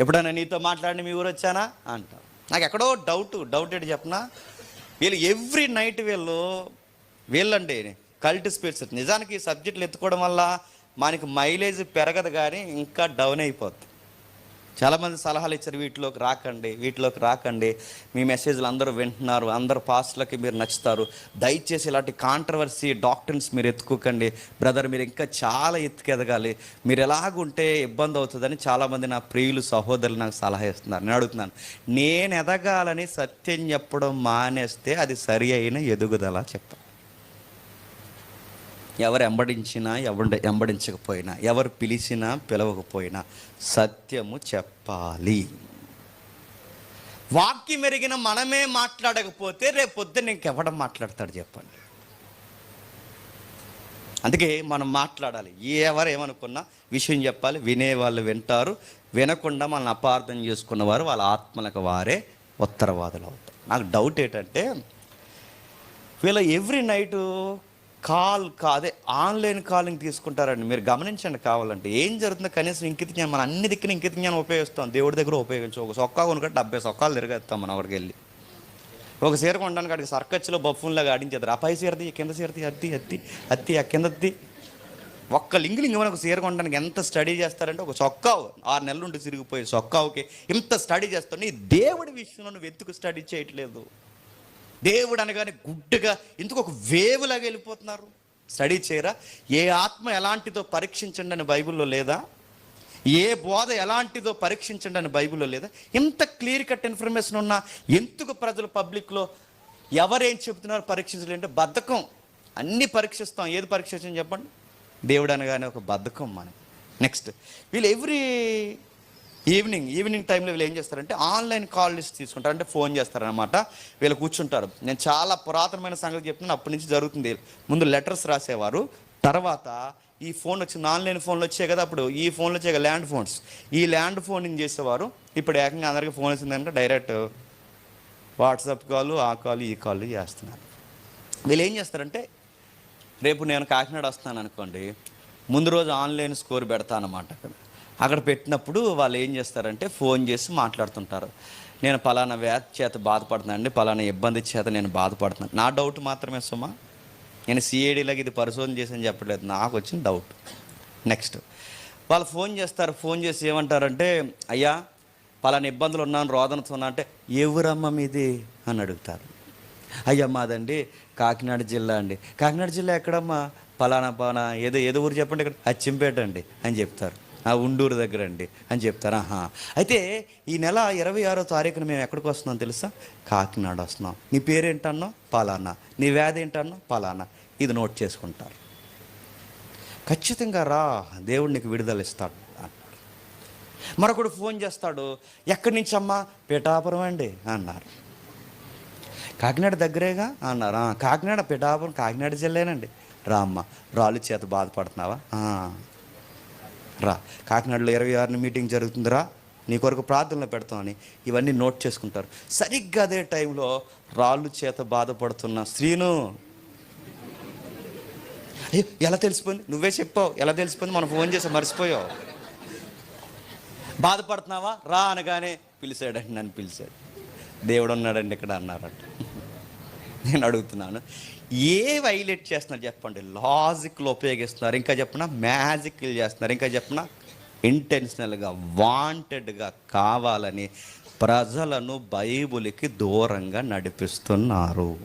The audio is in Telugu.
ఎప్పుడైనా నీతో మాట్లాడి మీ ఊరు వచ్చానా? అంటాం. నాకు ఎక్కడో డౌట్ డౌట్ ఏంటి చెప్పనా? వీళ్ళు ఎవ్రీ నైట్ వీళ్ళు వీళ్ళండి కల్ట్ స్పిరిట్స్ నిజానికి ఈ సబ్జెక్టులు ఎత్తుకోవడం వల్ల మనకి మైలేజ్ పెరగదు కానీ ఇంకా డౌన్ అయిపోతుంది చాలామంది సలహాలు ఇచ్చారు వీటిలోకి రాకండి వీటిలోకి రాకండి. మీ మెసేజ్లు అందరూ వింటున్నారు అందరు పాస్ట్లకి మీరు నచ్చుతారు. దయచేసి ఇలాంటి కాంట్రవర్సీ డాక్టర్స్ మీరు ఎత్తుకోకండి. బ్రదర్ మీరు ఇంకా చాలా ఎత్తుకెదగాలి. మీరు ఎలాగుంటే ఇబ్బంది అవుతుందని చాలామంది నా ప్రియులు సహోదరులు నాకు సలహా ఇస్తున్నారు. నేను అడుగుతున్నాను నేను ఎదగాలని సత్యం చెప్పడం మానేస్తే అది సరి అయిన ఎదుగుదల? చెప్తాను. ఎవరు ఎంబడించినా ఎవరు ఎంబడించకపోయినా ఎవరు పిలిచినా పిలవకపోయినా సత్యము చెప్పాలి. వాక్యం ఎరిగిన మనమే మాట్లాడకపోతే రేపు పొద్దున్న ఇంకెవడం మాట్లాడతాడు చెప్పండి. అందుకే మనం మాట్లాడాలి. ఎవరు ఏమనుకున్నా విషయం చెప్పాలి. వినేవాళ్ళు వింటారు. వినకుండా మనల్ని అపార్థం చేసుకున్న వారు వాళ్ళ ఆత్మలకు వారే ఉత్తరవాదులు అవుతారు. నాకు డౌట్ ఏంటంటే వీళ్ళ ఎవ్రీ నైటు కాల్ కాదే ఆన్లైన్ కాలింగ్ తీసుకుంటారండి. మీరు గమనించండి కావాలంటే. ఏం జరుగుతుందో కనీసం ఇంకిత జ్ఞానం మనం అన్ని దిక్కున ఇంకిత జ్ఞానం ఉపయోగిస్తాం. దేవుడి దగ్గర ఉపయోగించు. ఒక సొక్కా కొనుక్కుంటే డెబ్బై సొక్కాలు తిరగేస్తాం మనం అక్కడికి వెళ్ళి. ఒక సీర కొనడానికి అక్కడికి సర్కచ్లో బఫూన్లాగా ఆడించేది ఆ పై సీరది కింద సీరది అత్తి అత్తి అత్తి ఆ కిందది ఒక్క లింగు లింగమని ఒక సీర కొనడానికి ఎంత స్టడీ చేస్తారంటే ఒక చొక్కావు ఆరు నెలలు ఉండి తిరిగిపోయి చొక్కావుకి ఇంత స్టడీ చేస్తావు నీ దేవుడి విషయంలో నువ్వు ఎందుకు స్టడీ చేయట్లేదు? దేవుడు అనగానే గుడ్డుగా ఎందుకు ఒక వేవులాగా వెళ్ళిపోతున్నారు? స్టడీ చేయరా? ఏ ఆత్మ ఎలాంటిదో పరీక్షించండి అని బైబిల్లో లేదా? ఏ బోధ ఎలాంటిదో పరీక్షించండి అని బైబిల్లో లేదా? ఇంత క్లియర్ కట్ ఇన్ఫర్మేషన్ ఉన్నా ఎందుకు ప్రజలు పబ్లిక్లో ఎవరేం చెబుతున్నారు పరీక్షించలేంటే బద్ధకం. అన్నీ పరీక్షిస్తాం. ఏది పరీక్షించని చెప్పండి? దేవుడు అనగానే ఒక బద్ధకం మనకి. నెక్స్ట్ వీళ్ళు ఎవ్రీ ఈవినింగ్ ఈవినింగ్ టైంలో వీళ్ళు ఏం చేస్తారంటే ఆన్లైన్ కాల్ లిస్ట్ తీసుకుంటారు. అంటే ఫోన్ చేస్తారనమాట వీళ్ళు కూర్చుంటారు. నేను చాలా పురాతనమైన సంగతి చెప్తున్నాను అప్పటి నుంచి జరుగుతుంది. ముందు లెటర్స్ రాసేవారు. తర్వాత ఈ ఫోన్ వచ్చింది. ఆన్లైన్ ఫోన్లు వచ్చాయి కదా అప్పుడు. ఈ ఫోన్లు వచ్చాయి కదా ల్యాండ్ ఫోన్స్ ఈ ల్యాండ్ ఫోన్ చేసేవారు. ఇప్పుడు ఏకంగా అందరికీ ఫోన్ వచ్చిందంటే డైరెక్ట్ వాట్సాప్ కాల్ ఆ కాల్ ఈ కాల్ చేస్తున్నారు. వీళ్ళు ఏం చేస్తారంటే రేపు నేను కాకినాడ వస్తాను అనుకోండి ముందు రోజు ఆన్లైన్ స్కోర్ పెడతానమాట అక్కడ. అక్కడ పెట్టినప్పుడు వాళ్ళు ఏం చేస్తారంటే ఫోన్ చేసి మాట్లాడుతుంటారు. నేను పలానా వ్యాధి చేత బాధపడుతున్నానండి పలానా ఇబ్బంది చేత నేను బాధపడుతున్నాను. నా డౌట్ మాత్రమే సుమా. నేను సిఐడిలోకి ఇది పరిశోధన చేసి చెప్పలేదు నాకు వచ్చిన డౌట్. నెక్స్ట్ వాళ్ళు ఫోన్ చేస్తారు. ఫోన్ చేసి ఏమంటారంటే అయ్యా పలానా ఇబ్బందులు ఉన్నాను రోదనతో ఉన్నా అంటే ఎవరమ్మ మీది? అని అడుగుతారు. అయ్యా మాదండి కాకినాడ జిల్లా అండి. కాకినాడ జిల్లా ఎక్కడమ్మా? పలానా పలానా ఏదో ఏదో ఊరు చెప్పండి ఇక్కడ. అచ్చింపేట అండి అని చెప్తారు. ఆ ఉండూరు దగ్గర అండి అని చెప్తారు. ఆహా. అయితే ఈ నెల ఇరవై ఆరో తారీఖున మేము ఎక్కడికి వస్తున్నాం తెలుసా? కాకినాడ వస్తున్నాం. నీ పేరేంటన్నో పలానా. నీ వ్యాధి ఏంటన్నో పలానా. ఇది నోట్ చేసుకుంటారు. ఖచ్చితంగా రా దేవుడు నీకు విడుదల ఇస్తాడు మరొకడు ఫోన్ చేస్తాడు ఎక్కడి నుంచి అమ్మా పిఠాపురం అండి అన్నారు. కాకినాడ దగ్గరేగా? అన్నారు. కాకినాడ పిఠాపురం కాకినాడ జిల్లేనండి. రామ్మ రాళ్ళు చేత బాధపడుతున్నావా? రా. కాకినాడలో ఇరవై ఆరున మీటింగ్ జరుగుతుందిరా. నీ కొరకు ప్రార్థనలు పెడతామని ఇవన్నీ నోట్ చేసుకుంటారు. సరిగ్గా అదే టైంలో రాళ్ళు చేత బాధపడుతున్న స్త్రీను అయ్యో ఎలా తెలిసిపోయింది? నువ్వే చెప్పావు. ఎలా తెలిసిపోయింది? మనం ఫోన్ చేసి మర్చిపోయావు. బాధపడుతున్నావా? రా అనగానే పిలిచాడండి నన్ను పిలిచాడు. దేవుడు ఉన్నాడండి ఇక్కడ అన్నారట. నేను అడుగుతున్నాను. ఏ వైలేట్ చేస్తున్నారు చెప్పండి. లాజిక్లో ఉపయోగిస్తున్నారు. ఇంకా చెప్పిన? మ్యాజిక్లు చేస్తున్నారు. ఇంకా చెప్పిన? ఇంటెన్షనల్గా వాంటెడ్గా కావాలని ప్రజలను బైబుల్కి దూరంగా నడిపిస్తున్నారు.